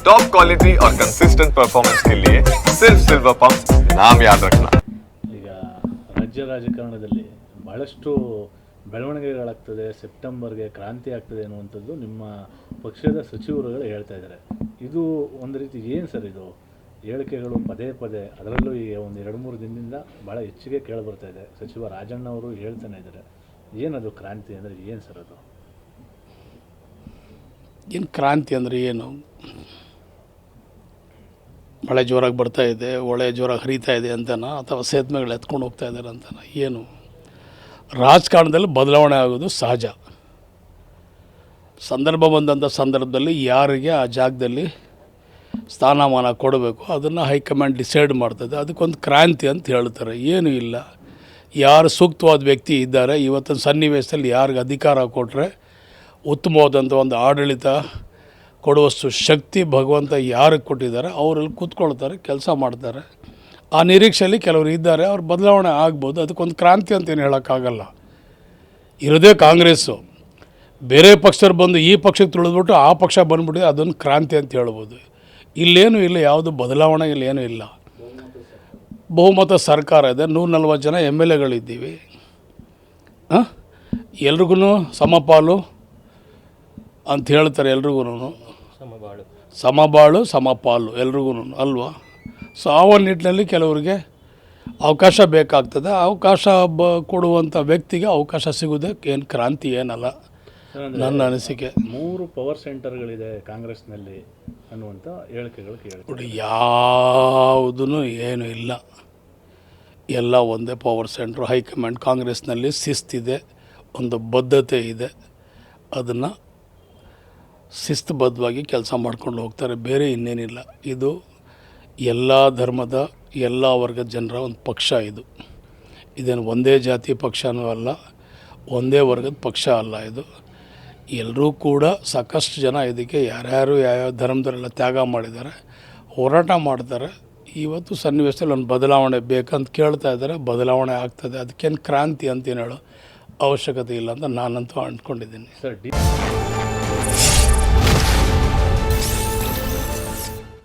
Top quality और consistent performance के लिए सिर्फ सिल्वर पंप नाम याद रखना ಈಗ ರಾಜ್ಯ ರಾಜಕಾರಣದಲ್ಲಿ ಭಾಳಷ್ಟು ಬೆಳವಣಿಗೆಗಳಾಗ್ತದೆ ಸೆಪ್ಟೆಂಬರ್ಗೆ ಕ್ರಾಂತಿ ಆಗ್ತದೆ ಅನ್ನುವಂಥದ್ದು ನಿಮ್ಮ ಪಕ್ಷದ ಸಚಿವರುಗಳು ಹೇಳ್ತಾ ಇದ್ದಾರೆ ಇದು ಒಂದು ರೀತಿ ಏನು ಸರ್ ಇದು ಹೇಳಿಕೆಗಳು ಪದೇ ಪದೇ ಅದರಲ್ಲೂ ಈಗ ಒಂದು ಎರಡು ಮೂರು ದಿನದಿಂದ ಭಾಳ ಹೆಚ್ಚಿಗೆ ಕೇಳಿಬರ್ತಾ ಇದೆ ಸಚಿವ ರಾಜಣ್ಣ ಅವರು ಹೇಳ್ತಾನೆ ಇದ್ದಾರೆ ಏನದು ಕ್ರಾಂತಿ ಅಂದರೆ ಏನು ಸರ್ ಅದು ಏನು ಕ್ರಾಂತಿ ಅಂದರೆ ಏನು ಮಳೆ ಜೋರಾಗಿ ಬರ್ತಾ ಇದೆ, ಒಳೆ ಜೋರಾಗಿ ಹರಿತಾ ಇದೆ ಅಂತನಾ ಅಥವಾ ಸೇತುವೆಗಳು ಎತ್ಕೊಂಡು ಹೋಗ್ತಾ ಇದ್ದಾರೆ ಅಂತನ? ಏನು? ರಾಜಕಾರಣದಲ್ಲಿ ಬದಲಾವಣೆ ಆಗೋದು ಸಹಜ. ಸಂದರ್ಭ ಬಂದಂಥ ಸಂದರ್ಭದಲ್ಲಿ ಯಾರಿಗೆ ಆ ಜಾಗದಲ್ಲಿ ಸ್ಥಾನಮಾನ ಕೊಡಬೇಕು? ಅದನ್ನು ಹೈಕಮಾಂಡ್ ಡಿಸೈಡ್ ಮಾಡ್ತದೆ. ಅದಕ್ಕೊಂದು ಕ್ರಾಂತಿ ಅಂತ ಹೇಳ್ತಾರೆ. ಏನೂ ಇಲ್ಲ. ಯಾರು ಸೂಕ್ತವಾದ ವ್ಯಕ್ತಿ ಇದ್ದಾರೆ, ಇವತ್ತಿನ ಸನ್ನಿವೇಶದಲ್ಲಿ ಯಾರಿಗೆ ಅಧಿಕಾರ ಕೊಟ್ಟರೆ ಉತ್ತಮವಾದಂಥ ಒಂದು ಆಡಳಿತ ಕೊಡುವಷ್ಟು ಶಕ್ತಿ ಭಗವಂತ ಯಾರಿಗೆ ಕೊಟ್ಟಿದ್ದಾರೆ, ಅವರಲ್ಲಿ ಕೂತ್ಕೊಳ್ತಾರೆ, ಕೆಲಸ ಮಾಡ್ತಾರೆ. ಆ ನಿರೀಕ್ಷೆಯಲ್ಲಿ ಕೆಲವರು ಇದ್ದಾರೆ, ಅವ್ರು ಬದಲಾವಣೆ ಆಗ್ಬೋದು. ಅದಕ್ಕೊಂದು ಕ್ರಾಂತಿ ಅಂತ ಏನು ಹೇಳೋಕ್ಕಾಗಲ್ಲ. ಇರೋದೇ ಕಾಂಗ್ರೆಸ್ಸು. ಬೇರೆ ಪಕ್ಷದವ್ರು ಬಂದು ಈ ಪಕ್ಷಕ್ಕೆ ತುಳಿದ್ಬಿಟ್ಟು ಆ ಪಕ್ಷ ಬಂದ್ಬಿಟ್ಟಿದೆ, ಅದೊಂದು ಕ್ರಾಂತಿ ಅಂತ ಹೇಳ್ಬೋದು. ಇಲ್ಲೇನು ಇಲ್ಲ, ಯಾವುದು ಬದಲಾವಣೆ ಇಲ್ಲೇನೂ ಇಲ್ಲ. ಬಹುಮತ ಸರ್ಕಾರ ಇದೆ, ನೂರ ನಲ್ವತ್ತು ಜನ ಎಂ ಎಲ್ ಎಗಳಿದ್ದೀವಿ. ಹಾಂ? ಎಲ್ರಿಗೂ ಸಮಪಾಲು ಅಂತ ಹೇಳ್ತಾರೆ ಎಲ್ರಿಗೂ ಸಮಬಾಳು. ಸಮಬಾಳು ಸಮಪಾಲು ಎಲ್ರಿಗೂ ಅಲ್ವಾ? ಸೊ ಆ ಒಂದು ನಿಟ್ಟಿನಲ್ಲಿ ಕೆಲವರಿಗೆ ಅವಕಾಶ ಬೇಕಾಗ್ತದೆ. ಅವಕಾಶ ಬ ಕೊಡುವಂಥ ವ್ಯಕ್ತಿಗೆ ಅವಕಾಶ ಸಿಗೋದೇ ಏನು ಕ್ರಾಂತಿ ಏನಲ್ಲ. ನನ್ನ ಅನಿಸಿಕೆ. ಮೂರು ಪವರ್ ಸೆಂಟರ್ಗಳಿದೆ ಕಾಂಗ್ರೆಸ್ನಲ್ಲಿ ಅನ್ನುವಂಥ ಹೇಳಿಕೆಗಳು ಕೇಳಿ ನೋಡಿ ಯಾವುದೂ ಏನೂ ಇಲ್ಲ. ಎಲ್ಲ ಒಂದೇ ಪವರ್ ಸೆಂಟ್ರು ಹೈಕಮಾಂಡ್ ಕಾಂಗ್ರೆಸ್ನಲ್ಲಿ ಶಿಸ್ತಿದೆ ಒಂದು ಬದ್ಧತೆ ಇದೆ. ಅದನ್ನು ಶಿಸ್ತುಬದ್ಧವಾಗಿ ಕೆಲಸ ಮಾಡ್ಕೊಂಡು ಹೋಗ್ತಾರೆ, ಬೇರೆ ಇನ್ನೇನಿಲ್ಲ. ಇದು ಎಲ್ಲ ಧರ್ಮದ, ಎಲ್ಲ ವರ್ಗದ ಜನರ ಒಂದು ಪಕ್ಷ ಇದು. ಇದೇನು ಒಂದೇ ಜಾತಿ ಪಕ್ಷನೂ ಅಲ್ಲ, ಒಂದೇ ವರ್ಗದ ಪಕ್ಷ ಅಲ್ಲ ಇದು. ಎಲ್ಲರೂ ಕೂಡ ಸಾಕಷ್ಟು ಜನ ಇದಕ್ಕೆ ಯಾರ್ಯಾರು ಯಾವ್ಯಾವ ಧರ್ಮದವರೆಲ್ಲ ತ್ಯಾಗ ಮಾಡಿದ್ದಾರೆ, ಹೋರಾಟ ಮಾಡ್ತಾರೆ. ಇವತ್ತು ಸನ್ನಿವೇಶದಲ್ಲಿ ಒಂದು ಬದಲಾವಣೆ ಬೇಕಂತ ಕೇಳ್ತಾ ಇದ್ದಾರೆ, ಬದಲಾವಣೆ ಆಗ್ತದೆ. ಅದಕ್ಕೇನು ಕ್ರಾಂತಿ ಅಂತೇನು ಹೇಳೋ ಅವಶ್ಯಕತೆ ಇಲ್ಲ ಅಂತ ನಾನಂತೂ ಅಂದ್ಕೊಂಡಿದ್ದೀನಿ. ಸರ್